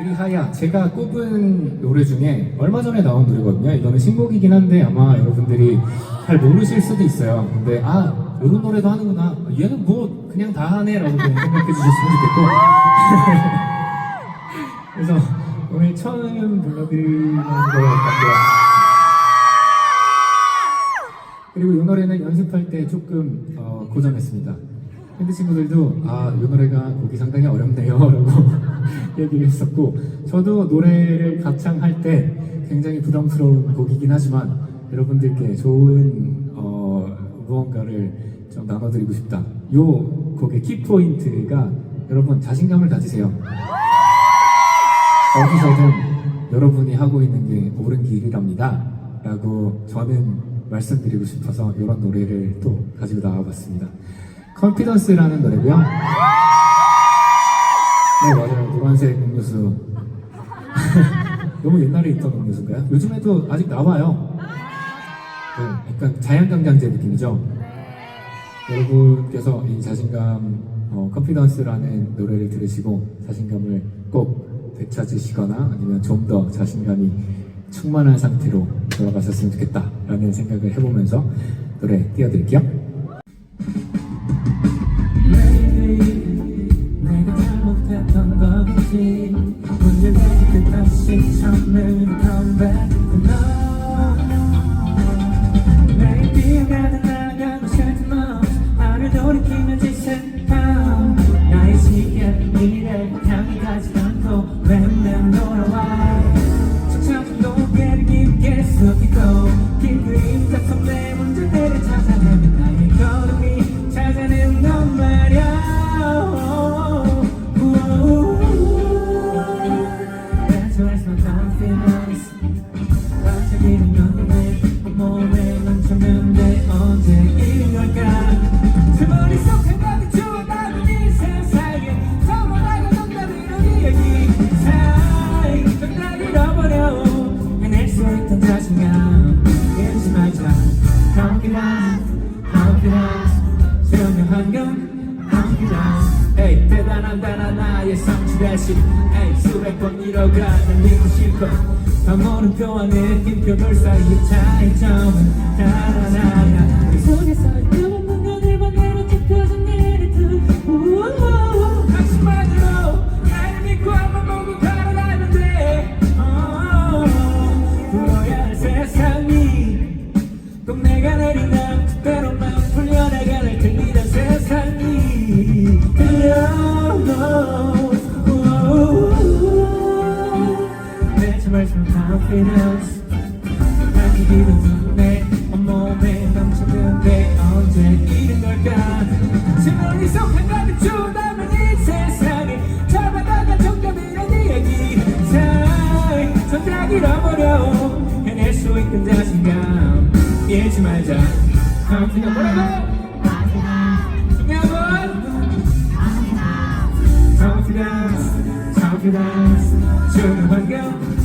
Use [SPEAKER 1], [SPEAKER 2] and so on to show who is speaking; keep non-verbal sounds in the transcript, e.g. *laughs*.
[SPEAKER 1] 그리하여 제가 꼽은 노래 중에 얼마 전에 나온 노래거든요. 이거는 신곡이긴 한데 아마 여러분들이 잘 모르실 수도 있어요. 근데 아 이런 노래도 하는구나. 얘는 뭐 그냥 다 하네라고 생각해 주셨으면 좋겠고. *laughs* 그래서 오늘 처음 불러드리는 것 같고요. 그리고 이 노래는 연습할 때 조금 어, 고전했습니다. 밴드 친구들도 아, 이 노래가 곡이 상당히 어렵네요. *laughs* 라고 얘기를 했었고, 저도 노래를 가창할 때 굉장히 부담스러운 곡이긴 하지만 여러분들께 좋은 어, 무언가를 좀 나눠드리고 싶다. 이 곡의 키포인트가 여러분 자신감을 가지세요. 어디서든 여러분이 하고 있는 게 옳은 길이랍니다. 라고 저는 말씀드리고 싶어서 이런 노래를 또 가지고 나와봤습니다. 컨피던스라는 노래고요. 옛날에 있던 음료수인가요? 요즘에도 아직 나와요. 네, 약간 자연강장제 느낌이죠? 여러분께서 이 자신감, 어, 컨피던스라는 노래를 들으시고 자신감을 꼭 되찾으시거나 아니면 좀 더 자신감이 충만한 상태로 돌아가셨으면 좋겠다라는 생각을 해보면서 노래 띄워드릴게요. 내가 잘못했던 거겠지 back to love 매일 뛰어가다 나가고 싶은 너 나를 돌이키면 confidence 증명한 건 confidence 에이 대단한 단한 나의 성취 대신 에이 수백 번 잃어가 난 믿고 싶어 다 모른표 안에 낌표들 사이의 차이점은 하나 내 제발 좀 confidence 밝히기도 눈에 온몸에 넘치는데 언제 이런 걸까 제 머릿속 한가득 주다면 이 세상에 잡아다가 정답이란 이야기 사이 손짝 잃어버려 해낼 수 있는 자신감 잃지 말자 confidence 뭐라고? 중요한 건 confidence confidence 중요한 건